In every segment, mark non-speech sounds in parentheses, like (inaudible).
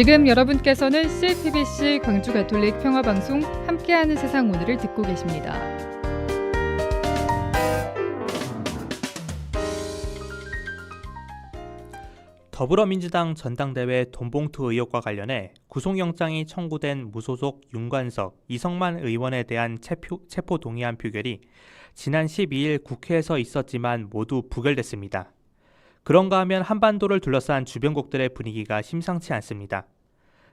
지금 여러분께서는 CTBC 광주 가톨릭 평화 방송 함께하는 세상 오늘을 듣고 계십니다. 더불어민주당 전당대회 돈봉투 의혹과 관련해 구속영장이 청구된 무소속 윤관석, 이성만 의원에 대한 체포 동의안 표결이 지난 12일 국회에서 있었지만 모두 부결됐습니다. 그런가 하면 한반도를 둘러싼 주변국들의 분위기가 심상치 않습니다.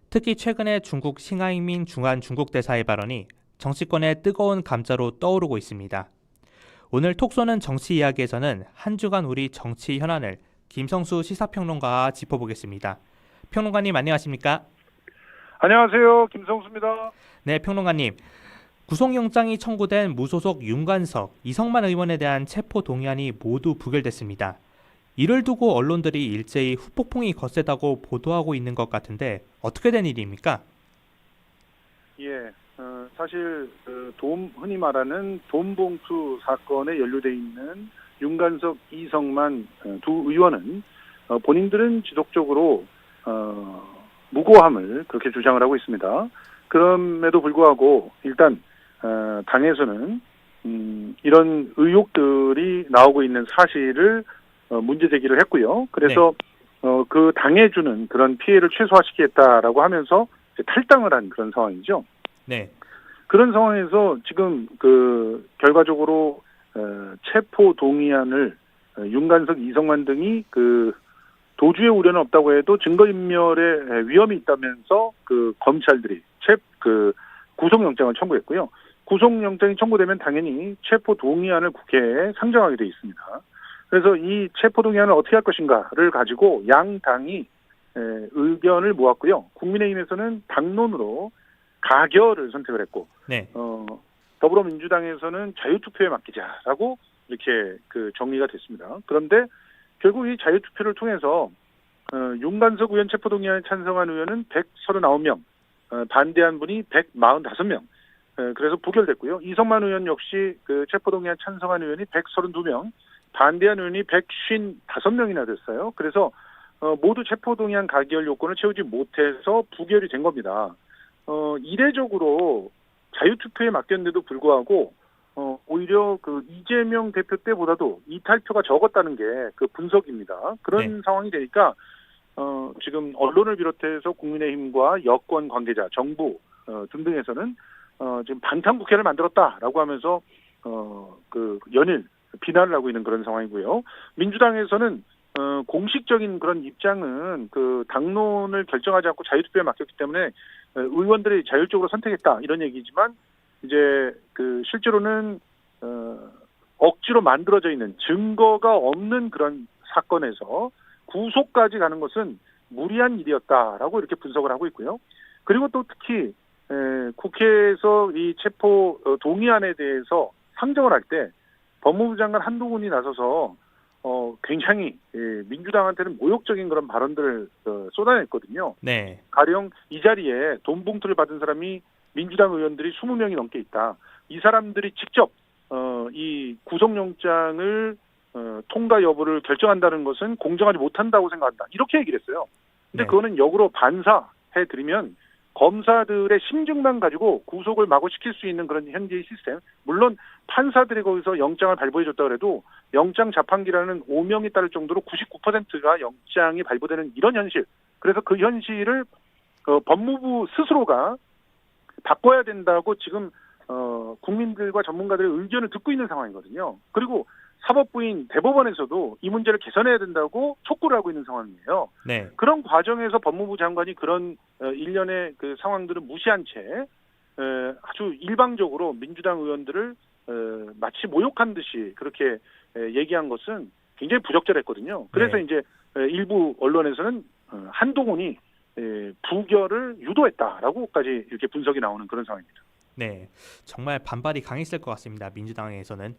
특히 최근에 중국 싱하이밍 중한 중국 대사의 발언이 정치권의 뜨거운 감자로 떠오르고 있습니다. 오늘 톡쏘는 정치 이야기에서는 한 주간 우리 정치 현안을 김성수 시사평론가와 짚어보겠습니다. 평론가님 안녕하십니까? 안녕하세요. 김성수입니다. 네, 평론가님. 구속영장이 청구된 무소속 윤관석, 이성만 의원에 대한 체포 동의안이 모두 부결됐습니다. 이를 두고 언론들이 일제히 후폭풍이 거세다고 보도하고 있는 것 같은데 어떻게 된 일입니까? 예, 어, 사실 그 돈 흔히 말하는 돈봉투 사건에 연루돼 있는 윤관석, 이성만 어, 두 의원은 어, 본인들은 지속적으로 어, 무고함을 그렇게 주장을 하고 있습니다. 그럼에도 불구하고 일단 어, 당에서는 음, 이런 의혹들이 나오고 있는 사실을 어, 문제 제기를 했고요. 그래서 어, 그 당해 주는 그런 피해를 최소화시키겠다라고 하면서 탈당을 한 그런 상황이죠. 네, 그런 상황에서 지금 그 결과적으로 어, 체포 동의안을 어, 윤관석, 이성만 등이 그 도주의 우려는 없다고 해도 증거인멸의 위험이 있다면서 그 검찰들이 체그 구속영장을 청구했고요. 구속영장이 청구되면 당연히 체포 동의안을 국회에 상정하게 돼 있습니다. 그래서 이 체포 동의안을 어떻게 할 것인가를 가지고 양 당이 에, 의견을 모았고요. 국민의힘에서는 당론으로 가결을 선택을 했고 네, 어, 더불어민주당에서는 자유투표에 맡기자라고 이렇게 그 정리가 됐습니다. 그런데 결국 이 자유투표를 통해서 어, 윤관석 의원 체포동의안에 찬성한 의원은 139명, 어, 반대한 분이 145명. 어, 그래서 부결됐고요. 이성만 의원 역시 그 체포동의안 찬성한 의원이 132명, 반대한 의원이 155명이나 됐어요. 그래서 어, 모두 체포 동의안 가결 요건을 채우지 못해서 부결이 된 겁니다. 어, 이례적으로 자유투표에 맡겼는데도 불구하고 어, 오히려 그 이재명 대표 때보다도 이탈표가 적었다는 게 그 분석입니다. 그런 네. 상황이 되니까 어, 지금 언론을 비롯해서 국민의힘과 여권 관계자, 정부 어, 등등에서는 어, 지금 반탄 국회를 만들었다라고 하면서 어, 그 연일 비난을 하고 있는 그런 상황이고요. 민주당에서는 어, 공식적인 그런 입장은 그 당론을 결정하지 않고 자유투표에 맡겼기 때문에 어, 의원들이 자율적으로 선택했다 이런 얘기지만 이제 그 실제로는 어, 억지로 만들어져 있는 증거가 없는 그런 사건에서 구속까지 가는 것은 무리한 일이었다라고 이렇게 분석을 하고 있고요. 그리고 또 특히 에, 국회에서 이 체포 어, 동의안에 대해서 상정을 할 때 법무부 장관 한동훈이 나서서 어, 굉장히 예, 민주당한테는 모욕적인 그런 발언들을 어, 쏟아냈거든요. 네, 가령 이 자리에 돈 봉투를 받은 사람이 민주당 의원들이 20명이 넘게 있다. 이 사람들이 직접 어, 이 구속영장을 어, 통과 여부를 결정한다는 것은 공정하지 못한다고 생각한다. 이렇게 얘기를 했어요. 근데 네. 그거는 역으로 반사해 드리면 검사들의 심증만 가지고 구속을 마구 시킬 수 있는 그런 현재의 시스템. 물론 판사들이 거기서 영장을 발부해 줬다 그래도 영장 자판기라는 오명이 따를 정도로 99%가 영장이 발부되는 이런 현실. 그래서 그 현실을 어, 법무부 스스로가 바꿔야 된다고 지금 어, 국민들과 전문가들의 의견을 듣고 있는 상황이거든요. 그리고 사법부인 대법원에서도 이 문제를 개선해야 된다고 촉구를 하고 있는 상황이에요. 네, 그런 과정에서 법무부 장관이 그런 어, 일련의 그 상황들을 무시한 채 에, 아주 일방적으로 민주당 의원들을 어, 마치 모욕한 듯이 그렇게 에, 얘기한 것은 굉장히 부적절했거든요. 그래서 네. 이제 에, 일부 언론에서는 어, 한동훈이 에, 부결을 유도했다라고까지 이렇게 분석이 나오는 그런 상황입니다. 네, 정말 반발이 강했을 것 같습니다. 민주당에서는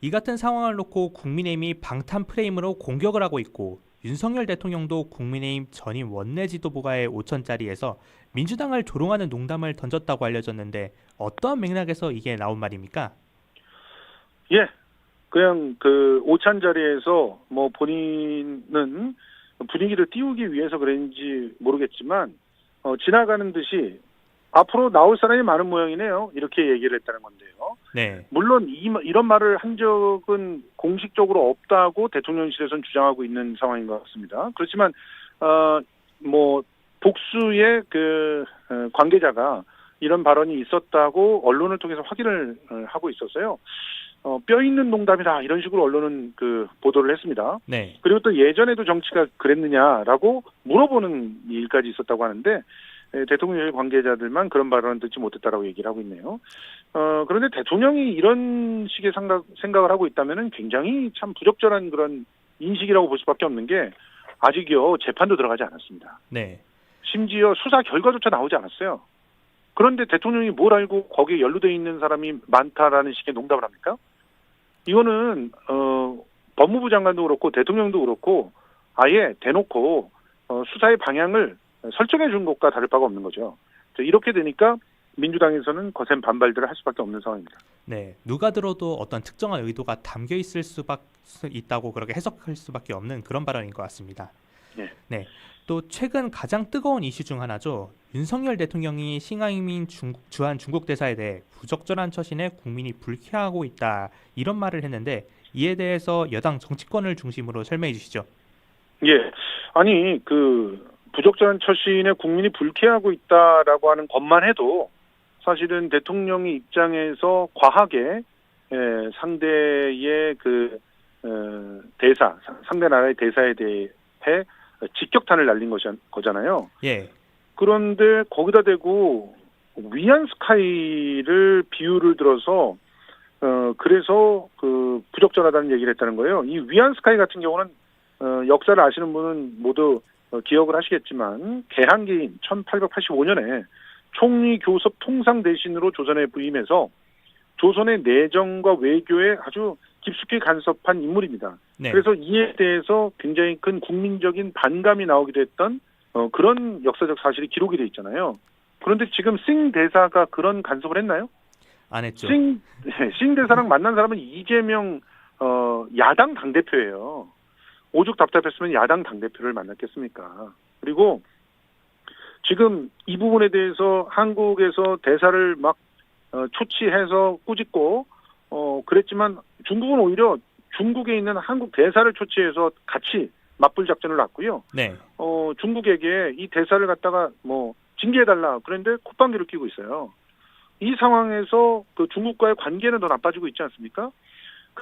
이 같은 상황을 놓고 국민의힘이 방탄 프레임으로 공격을 하고 있고 윤석열 대통령도 국민의힘 전임 원내 지도부가의 5천짜리에서 민주당을 조롱하는 농담을 던졌다고 알려졌는데 어떠한 맥락에서 이게 나온 말입니까? 예, 그냥 그 오찬 자리에서 뭐 본인은 분위기를 띄우기 위해서 그랬는지 모르겠지만 어, 지나가는 듯이 앞으로 나올 사람이 많은 모양이네요. 이렇게 얘기를 했다는 건데요. 네. 물론 이, 이런 말을 한 적은 공식적으로 없다고 대통령실에서는 주장하고 있는 상황인 것 같습니다. 그렇지만 어, 뭐 복수의 그 어, 관계자가 이런 발언이 있었다고 언론을 통해서 확인을 어, 하고 있었어요. 어, 뼈 있는 농담이다 이런 식으로 언론은 그 보도를 했습니다. 네. 그리고 또 예전에도 정치가 그랬느냐라고 물어보는 일까지 있었다고 하는데 에, 대통령실 관계자들만 그런 발언을 듣지 못했다라고 얘기를 하고 있네요. 어, 그런데 대통령이 이런 식의 생각, 생각을 하고 있다면 굉장히 참 부적절한 그런 인식이라고 볼 수밖에 없는 게 아직요 재판도 들어가지 않았습니다. 네. 심지어 수사 결과조차 나오지 않았어요. 그런데 대통령이 뭘 알고 거기에 연루돼 있는 사람이 많다라는 식의 농담을 합니까? 이거는 어, 법무부 장관도 그렇고 대통령도 그렇고 아예 대놓고 어, 수사의 방향을 설정해 준 것과 다를 바가 없는 거죠. 이렇게 되니까 민주당에서는 거센 반발들을 할 수밖에 없는 상황입니다. 네. 누가 들어도 어떤 특정한 의도가 담겨 있을 수밖 있다고 그렇게 해석할 수밖에 없는 그런 발언인 것 같습니다. 네. 네. 또 최근 가장 뜨거운 이슈 중 하나죠. 윤석열 대통령이 싱하이민 중국, 주한 중국 대사에 대해 부적절한 처신에 국민이 불쾌하고 있다 이런 말을 했는데 이에 대해서 여당 정치권을 중심으로 설명해 주시죠. 예, 아니 그 부적절한 처신에 국민이 불쾌하고 있다라고 하는 것만 해도 사실은 대통령의 입장에서 과하게 에, 상대의 그 어, 대사, 상- 상대 나라의 대사에 대해 직격탄을 날린 것이, 거잖아요. 예. 그런데 거기다 대고 위안 스카이를 비유를 들어서 어 그래서 그 부적절하다는 얘기를 했다는 거예요. 이 위안 스카이 같은 경우는 어 역사를 아시는 분은 모두 어, 기억을 하시겠지만 개항기인 1885년에 총리 교섭 통상 대신으로 조선에 부임해서 조선의 내정과 외교에 아주 깊숙이 간섭한 인물입니다. 네. 그래서 이에 대해서 굉장히 큰 국민적인 반감이 나오기도 했던 어, 그런 역사적 사실이 기록이 돼 있잖아요. 그런데 지금 싱 대사가 그런 간섭을 했나요? 안 했죠. 싱, 네, 싱 대사랑 만난 사람은 이재명 어, 야당 당 대표예요. 오죽 답답했으면 야당 당 대표를 만났겠습니까? 그리고 지금 이 부분에 대해서 한국에서 대사를 막 어, 초치해서 꾸짖고 어, 그랬지만 중국은 오히려 중국에 있는 한국 대사를 초치해서 같이 맞불 작전을 놨고요. 네. 어, 중국에게 이 대사를 갖다가 뭐 징계해 달라. 그런데 콧방귀를 끼고 있어요. 이 상황에서 그 중국과의 관계는 더 나빠지고 있지 않습니까?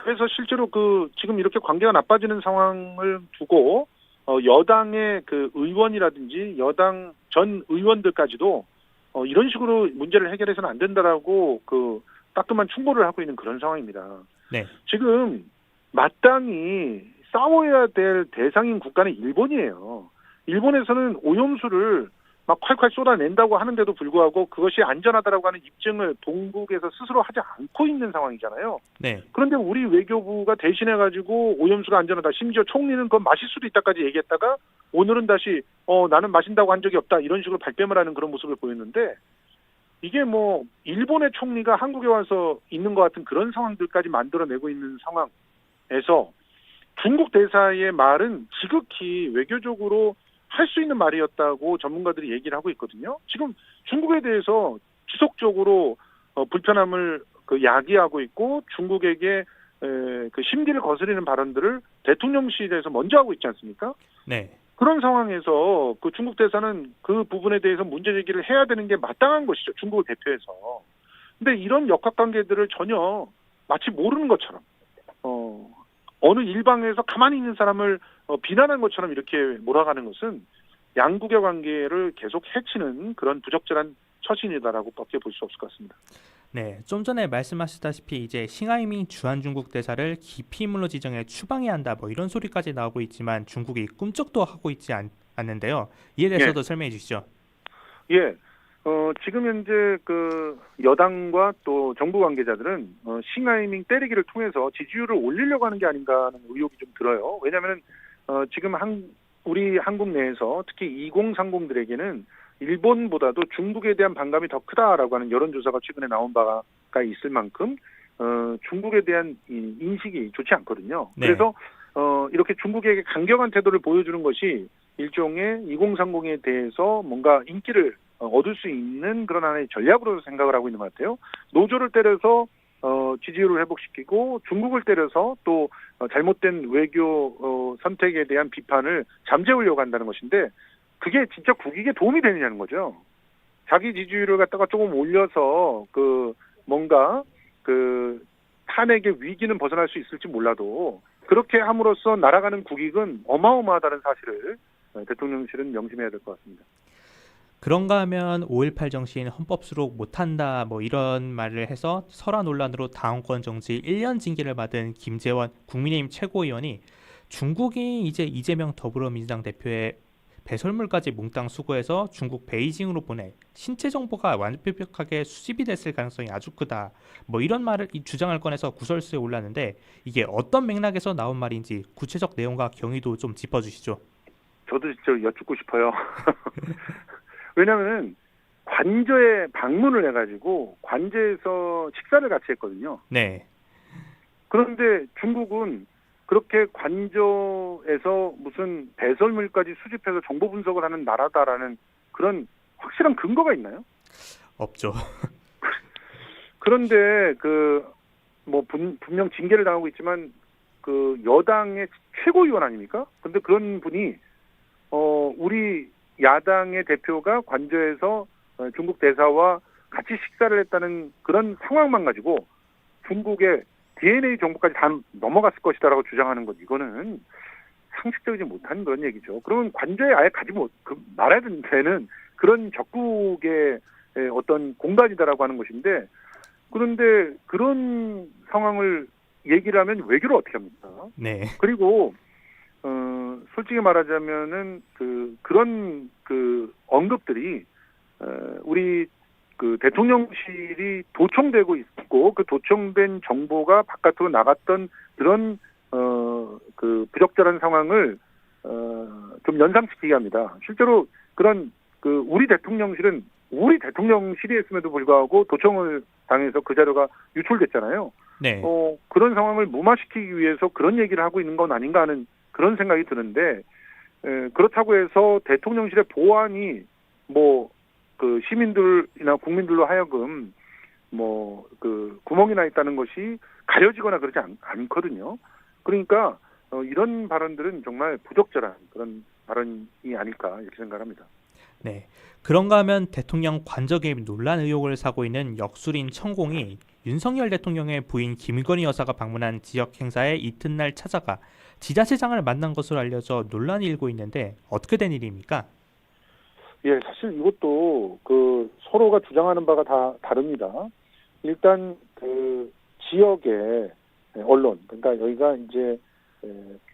그래서 실제로 그 지금 이렇게 관계가 나빠지는 상황을 두고 어, 여당의 그 의원이라든지 여당 전 의원들까지도 어, 이런 식으로 문제를 해결해서는 안 된다라고 그 따끔한 충고를 하고 있는 그런 상황입니다. 네. 지금 마땅히 싸워야 될 대상인 국가는 일본이에요. 일본에서는 오염수를 막 콸콸 쏟아낸다고 하는데도 불구하고 그것이 안전하다라고 하는 입증을 동국에서 스스로 하지 않고 있는 상황이잖아요. 네. 그런데 우리 외교부가 대신해 가지고 오염수가 안전하다. 심지어 총리는 그건 마실 수도 있다까지 얘기했다가 오늘은 다시 어 나는 마신다고 한 적이 없다 이런 식으로 발뺌을 하는 그런 모습을 보였는데 이게 뭐 일본의 총리가 한국에 와서 있는 것 같은 그런 상황들까지 만들어내고 있는 상황에서 중국 대사의 말은 지극히 외교적으로 할 수 있는 말이었다고 전문가들이 얘기를 하고 있거든요. 지금 중국에 대해서 지속적으로 어, 불편함을 그 야기하고 있고 중국에게 에, 그 심기를 거스리는 발언들을 대통령실에서 먼저 하고 있지 않습니까? 네. 그런 상황에서 그 중국 대사는 그 부분에 대해서 문제 제기를 해야 되는 게 마땅한 것이죠. 중국을 대표해서. 근데 이런 역학 관계들을 전혀 마치 모르는 것처럼 어 어느 일방에서 가만히 있는 사람을 어, 비난한 것처럼 이렇게 몰아가는 것은 양국의 관계를 계속 해치는 그런 부적절한 처신이다라고 밖에 볼 수 없을 것 같습니다. 네, 좀 전에 말씀하셨다시피 이제 싱하이민 주한 중국 대사를 기피 인물로 지정해 추방해야 한다 뭐 이런 소리까지 나오고 있지만 중국이 꿈쩍도 하고 있지 않, 않는데요. 이에 대해서도 설명해 주시죠. 예. 어, 지금 현재 그 여당과 또 정부 관계자들은 어, 싱하이밍 때리기를 통해서 지지율을 올리려고 하는 게 아닌가 하는 의혹이 좀 들어요. 왜냐하면 어, 지금 한 우리 한국 내에서 특히 2030들에게는 일본보다도 중국에 대한 반감이 더 크다라고 하는 여론조사가 최근에 나온 바가 있을 만큼 어, 중국에 대한 이 인식이 좋지 않거든요. 네. 그래서 어, 이렇게 중국에게 강경한 태도를 보여주는 것이 일종의 2030에 대해서 뭔가 인기를 어, 얻을 수 있는 그런 하나의 전략으로 생각을 하고 있는 것 같아요. 노조를 때려서 어, 지지율을 회복시키고 중국을 때려서 또 어, 잘못된 외교 어, 선택에 대한 비판을 잠재우려고 한다는 것인데 그게 진짜 국익에 도움이 되느냐는 거죠. 자기 지지율을 갖다가 조금 올려서 그 뭔가 그 탄핵의 위기는 벗어날 수 있을지 몰라도 그렇게 함으로써 날아가는 국익은 어마어마하다는 사실을 어, 대통령실은 명심해야 될 것 같습니다. 그런가 하면 5.18 정신 헌법 수록 못한다 뭐 이런 말을 해서 설화 논란으로 당원권 정지 1년 징계를 받은 김재원 국민의힘 최고위원이 중국이 이제 이재명 더불어민주당 대표의 배설물까지 몽땅 수거해서 중국 베이징으로 보내 신체 정보가 완벽하게 수집이 됐을 가능성이 아주 크다. 뭐 이런 말을 이 주장을 꺼내서 구설수에 올랐는데 이게 어떤 맥락에서 나온 말인지 구체적 내용과 경위도 좀 짚어주시죠. 저도 진짜 여쭙고 싶어요. (laughs) 왜냐하면 관저에 방문을 해가지고 관저에서 식사를 같이 했거든요. 네, 그런데 중국은 그렇게 관저에서 무슨 배설물까지 수집해서 정보 분석을 하는 나라다라는 그런 확실한 근거가 있나요? 없죠. (laughs) 그런데 그 뭐 분명 징계를 당하고 있지만 그 여당의 최고위원 아닙니까? 근데 그런 분이 어 우리 야당의 대표가 관저에서 어, 중국 대사와 같이 식사를 했다는 그런 상황만 가지고 중국의 DNA 정보까지 다 넘어갔을 것이다라고 주장하는 것 이거는 상식적이지 못한 그런 얘기죠. 그러면 관저에 아예 가지 못 그, 말해야 되는 그런 적국의 에, 어떤 공간이다라고 하는 것인데 그런데 그런 상황을 얘기를 하면 외교를 어떻게 합니까? 네, 그리고 어 솔직히 말하자면은 그 그런 그 언급들이 어 우리 그 대통령실이 도청되고 있고 그 도청된 정보가 바깥으로 나갔던 그런 어 그 부적절한 상황을 어좀 연상시키게 합니다. 실제로 그런 그 우리 대통령실은 우리 대통령실이 했음에도 불구하고 도청을 당해서 그 자료가 유출됐잖아요. 네, 어, 그런 상황을 무마시키기 위해서 그런 얘기를 하고 있는 건 아닌가 하는 그런 생각이 드는데 에, 그렇다고 해서 대통령실의 보안이 뭐 그 시민들이나 국민들로 하여금 뭐 그 구멍이 나 있다는 것이 가려지거나 그러지 않, 않거든요. 그러니까 어, 이런 발언들은 정말 부적절한 그런 발언이 아닐까 이렇게 생각합니다. 네. 그런가 하면 대통령 관저 개입 논란 의혹을 사고 있는 역술인 천공이 윤석열 대통령의 부인 김건희 여사가 방문한 지역 행사에 이튿날 찾아가 지자체장을 만난 것으로 알려져 논란이 일고 있는데 어떻게 된 일입니까? 예, 사실 이것도 그 서로가 주장하는 바가 다 다릅니다. 일단 그 지역의 언론, 그러니까 여기가 이제 에,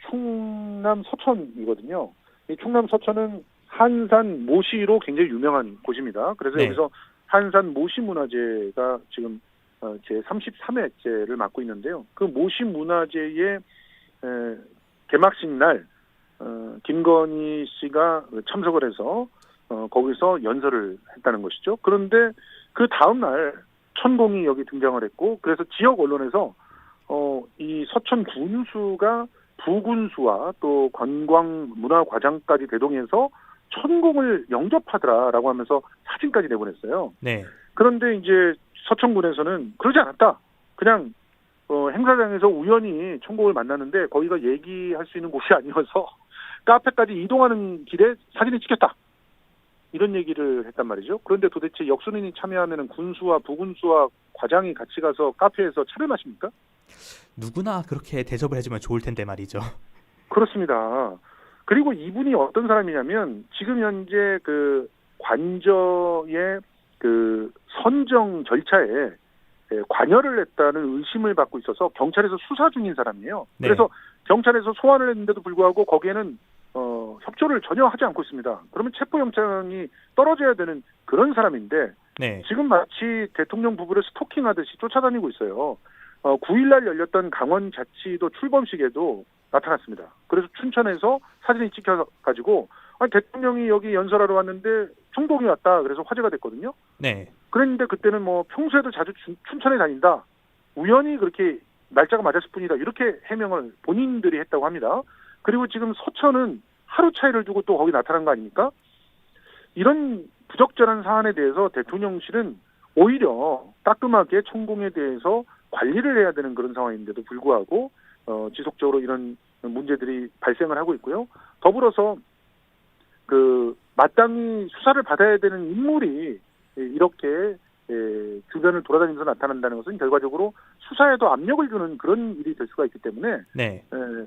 충남 서천이거든요. 이 충남 서천은 한산 모시로 굉장히 유명한 곳입니다. 그래서 네. 여기서 한산 모시 문화제가 지금 어, 제 33회째를 맡고 있는데요. 그 모시 문화제의 에, 개막식 날 어, 김건희 씨가 참석을 해서 어, 거기서 연설을 했다는 것이죠. 그런데 그 다음 날 천공이 여기 등장을 했고 그래서 지역 언론에서 어, 이 서천 군수가 부군수와 또 관광 문화 과장까지 대동해서 천공을 영접하더라라고 하면서 사진까지 내보냈어요. 네. 그런데 이제 서천군에서는 그러지 않았다. 그냥 어, 행사장에서 우연히 천공을 만났는데 거기가 얘기할 수 있는 곳이 (laughs) 아니어서 카페까지 이동하는 길에 사진이 찍혔다. 이런 얘기를 했단 말이죠. 그런데 도대체 역순인이 참여하면 군수와 부군수와 과장이 같이 가서 카페에서 차를 마십니까? 누구나 그렇게 대접을 해주면 좋을 텐데 말이죠. 그렇습니다. 그리고 이분이 어떤 사람이냐면 지금 현재 그 관저의 그 선정 절차에 예, 관여를 했다는 의심을 받고 있어서 경찰에서 수사 중인 사람이에요. 네. 그래서 경찰에서 소환을 했는데도 불구하고 거기에는 어, 협조를 전혀 하지 않고 있습니다. 그러면 체포영장이 떨어져야 되는 그런 사람인데 네. 지금 마치 대통령 부부를 스토킹하듯이 쫓아다니고 있어요. 어, 9일날 열렸던 강원 자치도 출범식에도 나타났습니다. 그래서 춘천에서 사진이 찍혀가지고 아니, 대통령이 여기 연설하러 왔는데 총독이 왔다. 그래서 화제가 됐거든요. 네. 그랬는데 그때는 뭐 평소에도 자주 춘, 춘천에 다닌다. 우연히 그렇게 날짜가 맞았을 뿐이다. 이렇게 해명을 본인들이 했다고 합니다. 그리고 지금 서천은 하루 차이를 두고 또 거기 나타난 거 아닙니까? 이런 부적절한 사안에 대해서 대통령실은 오히려 따끔하게 천공에 대해서 관리를 해야 되는 그런 상황인데도 불구하고 어, 지속적으로 이런 문제들이 발생을 하고 있고요. 더불어서 그 마땅히 수사를 받아야 되는 인물이 이렇게 에, 주변을 돌아다니면서 나타난다는 것은 결과적으로 수사에도 압력을 주는 그런 일이 될 수가 있기 때문에 네. 에,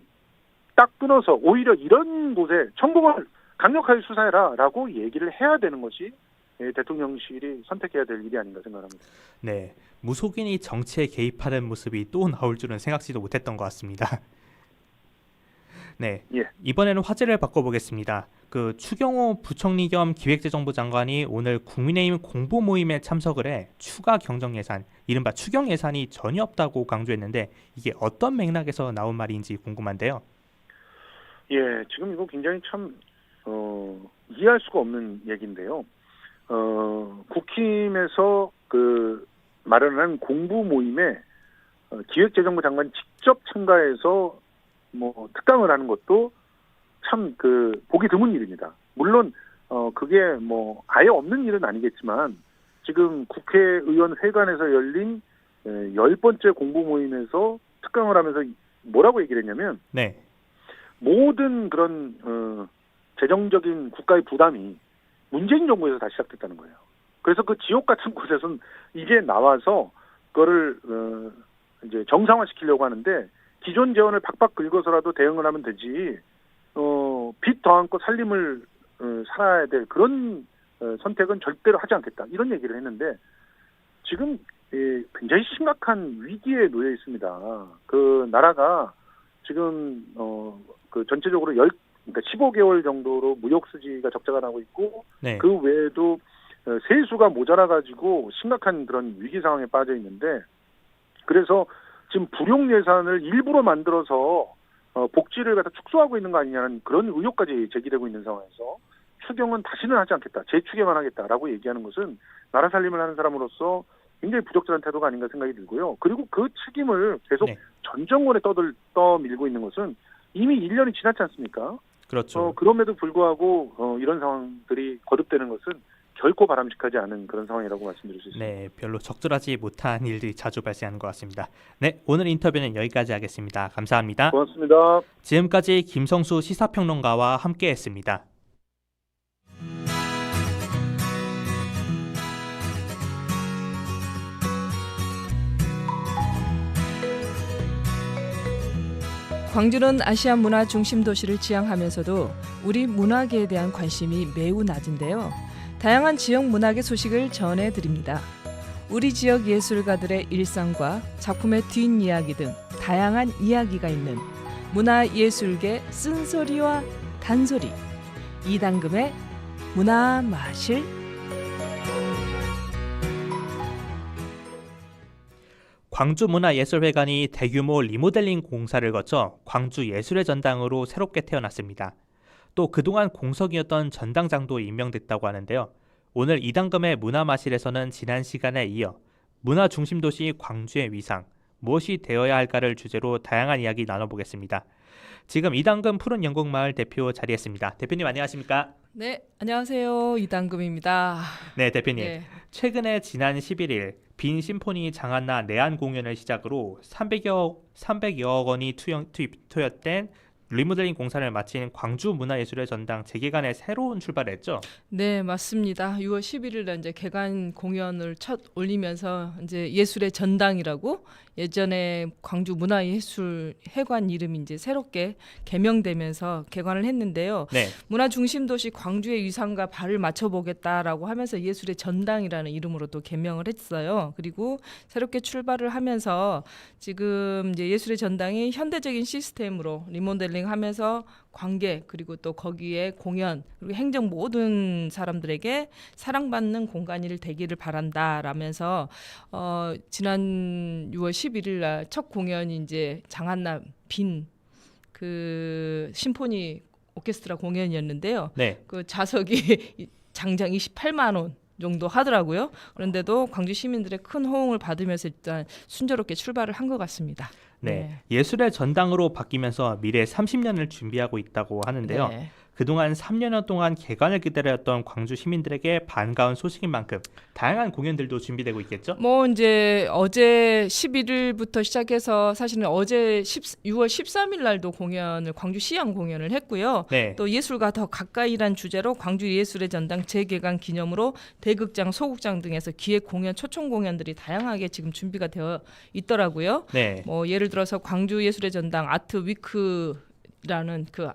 딱 끊어서 오히려 이런 곳에 천공을 강력하게 수사해라라고 얘기를 해야 되는 것이 에, 대통령실이 선택해야 될 일이 아닌가 생각합니다. 네. 무속인이 정치에 개입하는 모습이 또 나올 줄은 생각지도 못했던 것 같습니다. (laughs) 네. 예. 이번에는 화제를 바꿔보겠습니다. 그 추경호 부총리 겸 기획재정부 장관이 오늘 국민의힘 공보 모임에 참석을 해 추가 경정 예산, 이른바 추경 예산이 전혀 없다고 강조했는데 이게 어떤 맥락에서 나온 말인지 궁금한데요. 예, 지금 이거 굉장히 참 어, 이해할 수가 없는 얘기인데요. 어, 국힘에서 그 마련한 공부 모임에 어, 기획재정부 장관 직접 참가해서 뭐 특강을 하는 것도 참 그 보기 드문 일입니다. 물론 어 그게 뭐 아예 없는 일은 아니겠지만 지금 국회의원 회관에서 열린 에, 열 번째 공부 모임에서 특강을 하면서 뭐라고 얘기를 했냐면 네. 모든 그런 어, 재정적인 국가의 부담이 문재인 정부에서 다시 시작됐다는 거예요. 그래서 그 지옥 같은 (laughs) 곳에서는 이제 나와서 그거를 어, 이제 정상화시키려고 하는데 기존 재원을 박박 긁어서라도 대응을 하면 되지 어, 빚더 안고 살림을 어, 살아야 될 그런 어, 선택은 절대로 하지 않겠다 이런 얘기를 했는데 지금 예, 굉장히 심각한 위기에 놓여 있습니다. 그 나라가 지금 어, 그 전체적으로 열 그러니까 15개월 정도로 무역 수지가 적자가 나고 있고 네. 그 외에도 어, 세수가 모자라 가지고 심각한 그런 위기 상황에 빠져 있는데 그래서 지금 불용 예산을 일부러 만들어서 어, 복지를 갖다 축소하고 있는 거 아니냐는 그런 의혹까지 제기되고 있는 상황에서 추경은 다시는 하지 않겠다 재추경만 하겠다라고 얘기하는 것은 나라 살림을 하는 사람으로서 굉장히 부적절한 태도가 아닌가 생각이 들고요. 그리고 그 책임을 계속 네. 전 정권에 떠들 떠밀고 있는 것은 이미 1년이 지났지 않습니까? 그렇죠. 어, 그럼에도 불구하고 어, 이런 상황들이 거듭되는 것은 결코 바람직하지 않은 그런 상황이라고 말씀드릴 수 있습니다. 네, 별로 적절하지 못한 일들이 자주 발생하는 것 같습니다. 네, 오늘 인터뷰는 여기까지 하겠습니다. 감사합니다. 고맙습니다. 지금까지 김성수 시사평론가와 함께했습니다. 광주는 아시아 문화 중심 도시를 지향하면서도 우리 문화계에 대한 관심이 매우 낮은데요. 다양한 지역 문학의 소식을 전해 드립니다. 우리 지역 예술가들의 일상과 작품의 뒷이야기 등 다양한 이야기가 있는 문화예술계 쓴소리와 단소리 이당금의 문화 마실 광주문화예술회관이 대규모 리모델링 공사를 거쳐 광주 예술의 전당으로 새롭게 태어났습니다. 또 그동안 공석이었던 전당장도 임명됐다고 하는데요. 오늘 이당금의 문화마실에서는 지난 시간에 이어 문화 중심 도시 광주의 위상, 무엇이 되어야 할까를 주제로 다양한 이야기 나눠보겠습니다. 지금 이당금 푸른 영국 마을 대표 자리했습니다. 대표님 안녕하십니까? 네 안녕하세요 이당금입니다. 네, 대표님. 네. 최근에 지난 11일 빈 심포니 장한나 내한 공연을 시작으로 300여 300여억 원이 투영, 투입 투여된 리모델링 공사를 마친 광주 문화예술의 전당 재개관에 새로운 출발했죠. 네, 맞습니다. 6월 11일 날 이제 개관 공연을 첫 올리면서 이제 예술의 전당이라고 예전에 광주 문화예술 회관 이름이 이제 새롭게 개명되면서 개관을 했는데요. 네, 문화 중심 도시 광주의 위상과 발을 맞춰 보겠다라고 하면서 예술의 전당이라는 이름으로 또 개명을 했어요. 그리고 새롭게 출발을 하면서 지금 이제 예술의 전당이 현대적인 시스템으로 리모델링 하면서 관객 그리고 또 거기에 공연 그리고 행정 모든 사람들에게 사랑받는 공간이 되기를 바란다라면서 어 지난 6월 11일 날 첫 공연이 이제 장한나 빈그 심포니 오케스트라 공연이었는데요. 네, 그 좌석이 (laughs) 장장 28만 원 정도 하더라고요. 그런데도 광주 시민들의 큰 호응을 받으면서 일단 순조롭게 출발을 한 것 같습니다. 네. 예술의 전당으로 바뀌면서 미래 30년을 준비하고 있다고 하는데요. 네. 그동안 3년여 동안 개관을 기다렸던 광주 시민들에게 반가운 소식인 만큼 다양한 공연들도 준비되고 있겠죠? 뭐 이제 어제 11일부터 시작해서 사실은 어제 10, 6월 13일 날도 공연을 광주 시향 공연을 했고요. 네. 또 예술과 더 가까이란 주제로 광주 예술의 전당 재개관 기념으로 대극장, 소극장 등에서 기획 공연, 초청 공연들이 다양하게 지금 준비가 되어 있더라고요. 네. 뭐 예를 들어서 광주 예술의 전당 아트 위크 라는 그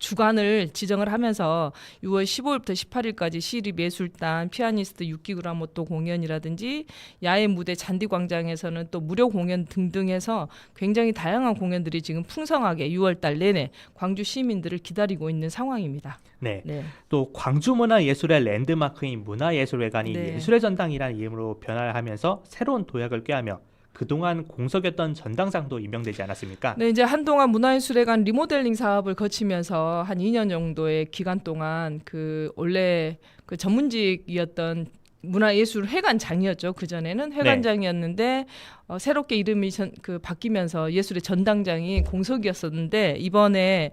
주간을 지정을 하면서 6월 15일부터 18일까지 시립 예술단, 피아니스트 6기그라모 또 공연이라든지 야외 무대 잔디 광장에서는 또 무료 공연 등등해서 굉장히 다양한 공연들이 지금 풍성하게 6월 달 내내 광주 시민들을 기다리고 있는 상황입니다. 네. 네. 또 광주 문화 예술의 랜드마크인 문화예술회관이 네. 예술의 전당이라는 이름으로 변화를 하면서 새로운 도약을 꾀하며 그동안 공석이었던 전당장도 임명되지 않았습니까? 네, 이제 한동안 문화예술회관 리모델링 사업을 거치면서 한 2년 정도의 기간 동안 그 원래 그 전문직이었던 문화예술회관장이었죠. 그 전에는 회관장이었는데 어, 새롭게 이름이 전, 그 바뀌면서 예술의 전당장이 공석이었었는데 이번에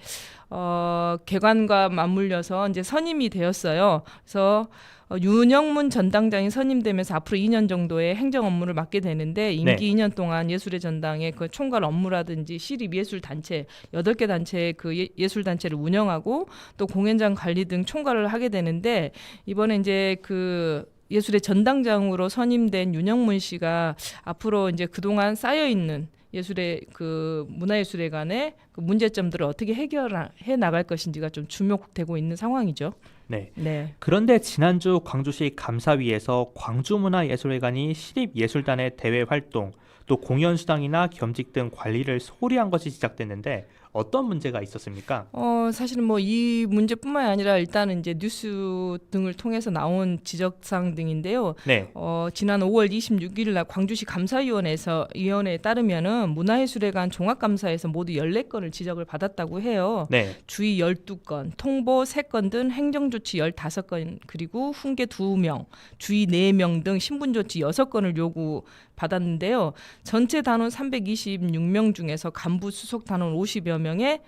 어, 개관과 맞물려서 이제 선임이 되었어요. 그래서 어, 윤영문 전당장이 선임되면서 앞으로 2년 정도의 행정 업무를 맡게 되는데 임기 2년 동안 예술의 전당의 그 총괄 업무라든지 시립 예술 단체 8개 단체의 그 예, 예술 단체를 운영하고 또 공연장 관리 등 총괄을 하게 되는데 이번에 이제 그 예술의 전당장으로 선임된 윤영문 씨가 앞으로 이제 그동안 쌓여 있는 예술의 그 문화예술회관의 그 문제점들을 어떻게 해결해 나갈 것인지가 좀 주목되고 있는 상황이죠. 네. 네. 그런데 지난주 광주시 감사위에서 광주문화예술회관이 시립예술단의 대외 활동, 또 공연 수당이나 겸직 등 관리를 소홀히 한 것이 지적됐는데 어떤 문제가 있었습니까? 어 사실은 뭐 이 문제뿐만이 아니라 일단은 이제 뉴스 등을 통해서 나온 지적사항 등인데요. 네. 어, 지난 5월 26일 날 광주시 감사위원회에서 위원회에 따르면은 문화예술회관 종합감사에서 모두 14건을 지적을 받았다고 해요. 네. 주의 12건, 통보 3건 등 행정조치 15건, 그리고 훈계 2명, 주의 4명 등 신분조치 6건을 요구 받았는데요. 전체 단원 326명 중에서 간부 수석 단원 50여 명의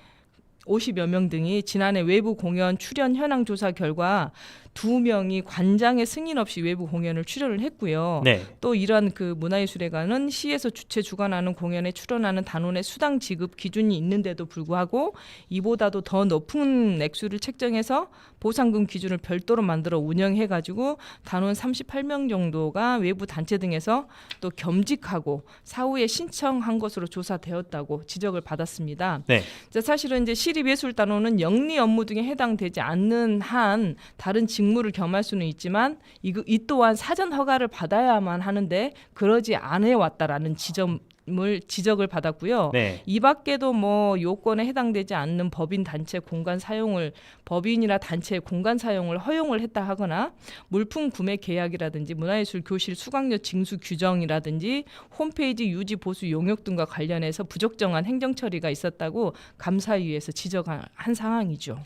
50여 명 등이 지난해 외부 공연 출연 현황 조사 결과 두 명이 관장의 승인 없이 외부 공연을 출연을 했고요. 네. 또 이러한 그 문화예술회관은 시에서 주최 주관하는 공연에 출연하는 단원의 수당 지급 기준이 있는데도 불구하고 이보다도 더 높은 액수를 책정해서 보상금 기준을 별도로 만들어 운영해 가지고 단원 38명 정도가 외부 단체 등에서 또 겸직하고 사후에 신청한 것으로 조사되었다고 지적을 받았습니다. 네. 자, 사실은 이제 시립예술단원은 영리 업무 등에 해당되지 않는 한 다른 직무를 겸할 수는 있지만 이, 이 또한 사전 허가를 받아야만 하는데 그러지 않아 왔다라는 지점 을 지적을 받았고요. 네. 이 밖에도 뭐 요건에 해당되지 않는 법인 단체 공간 사용을 법인이나 단체 공간 사용을 허용을 했다 하거나 물품 구매 계약이라든지 문화예술 교실 수강료 징수 규정이라든지 홈페이지 유지 보수 용역 등과 관련해서 부적정한 행정 처리가 있었다고 감사위에서 지적한 한 상황이죠.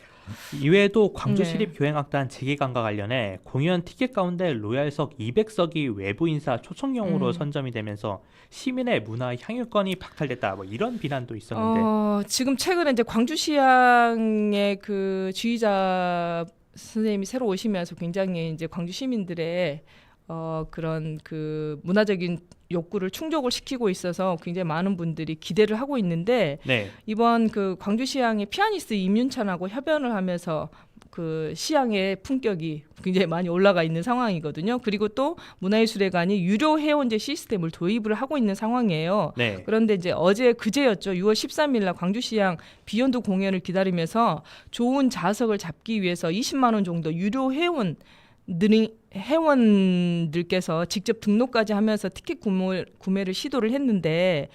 이외에도 광주 네. 시립교향악단 재개관과 관련해 공연 티켓 가운데 로얄석 200석이 외부 인사 초청용으로 음. 선점이 되면서 시민의 문화 향유권이 박탈됐다. 뭐 이런 비난도 있었는데. 어, 지금 최근에 이제 광주시향의 그 주의자 선생님이 새로 오시면서 굉장히 이제 광주 시민들의 어, 그런 그 문화적인 욕구를 충족을 시키고 있어서 굉장히 많은 분들이 기대를 하고 있는데 네. 이번 그 광주시향의 피아니스트 임윤찬하고 협연을 하면서 그 시향의 품격이 굉장히 많이 올라가 있는 상황이거든요. 그리고 또 문화예술회관이 유료 회원제 시스템을 도입을 하고 있는 상황이에요. 네. 그런데 이제 어제 그제였죠. 6월 13일 날 광주시향 비욘드 공연을 기다리면서 좋은 좌석을 잡기 위해서 20만 원 정도 유료 회원 들이 회원들께서 직접 등록까지 하면서 티켓 구매, 구매를 시도를 했는데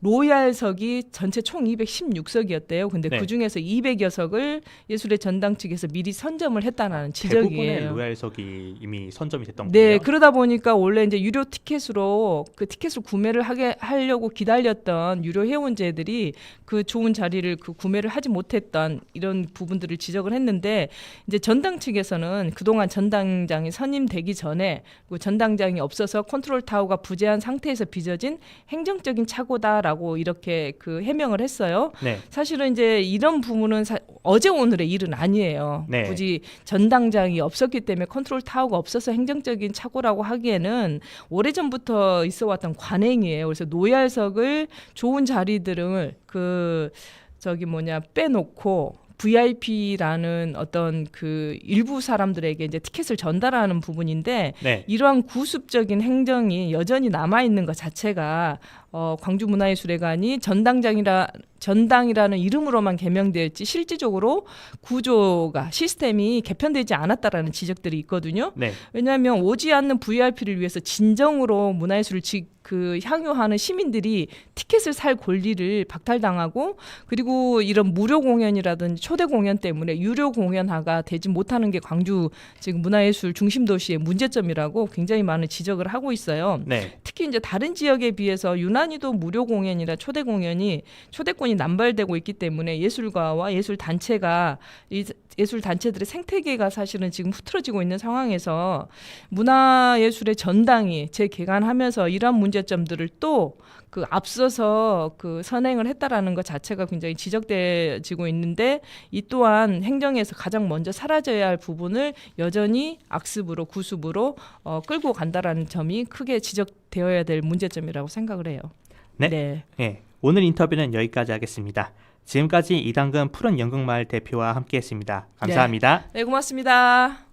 로얄석이 전체 총 216석이었대요. 근데 네. 그 중에서 200여 석을 예술의 전당 측에서 미리 선점을 했다는 대부분의 지적이에요. 로얄석이 이미 선점이 됐던 네, 거예요. 그러다 보니까 원래 이제 유료 티켓으로 그 티켓을 구매를 하게 하려고 기다렸던 유료 회원제들이 그 좋은 자리를 그 구매를 하지 못했던 이런 부분들을 지적을 했는데 이제 전당 측에서는 그동안 전당장이 선임 취임되기 전에 그 전당장이 없어서 컨트롤 타워가 부재한 상태에서 빚어진 행정적인 착오다라고 이렇게 그 해명을 했어요. 네. 사실은 이제 이런 부분은 사- 어제 오늘의 일은 아니에요. 네. 굳이 전당장이 없었기 때문에 컨트롤 타워가 없어서 행정적인 착오라고 하기에는 오래전부터 있어 왔던 관행이에요. 그래서 노열석을 좋은 자리들을 그 저기 뭐냐 빼놓고 VIP라는 어떤 그 일부 사람들에게 이제 티켓을 전달하는 부분인데 네. 이러한 구습적인 행정이 여전히 남아 있는 것 자체가 어, 광주문화예술회관이 전당장이라 전당이라는 이름으로만 개명되었지 실질적으로 구조가 시스템이 개편되지 않았다라는 지적들이 있거든요. 네. 왜냐하면 오지 않는 VIP를 위해서 진정으로 문화예술을 지, 그 향유하는 시민들이 티켓을 살 권리를 박탈당하고 그리고 이런 무료 공연이라든지 초대 공연 때문에 유료 공연화가 되지 못하는 게 광주 지금 문화예술 중심 도시의 문제점이라고 굉장히 많은 지적을 하고 있어요. 네. 특히 이제 다른 지역에 비해서 유난히도 무료 공연이나 초대 공연이 초대권이 남발되고 있기 때문에 예술가와 예술 단체가 이 예술 단체들의 생태계가 사실은 지금 흐트러지고 있는 상황에서 문화 예술의 전당이 재개관하면서 이러한 문제점들을 또 그 앞서서 그 선행을 했다라는 것 자체가 굉장히 지적되지고 있는데 이 또한 행정에서 가장 먼저 사라져야 할 부분을 여전히 악습으로 구습으로 어, 끌고 간다라는 점이 크게 지적되어야 될 문제점이라고 생각을 해요. 네. 네. 네. 오늘 인터뷰는 여기까지 하겠습니다. 지금까지 이당근 푸른 연극마을 대표와 함께했습니다. 감사합니다. 네, 고맙습니다.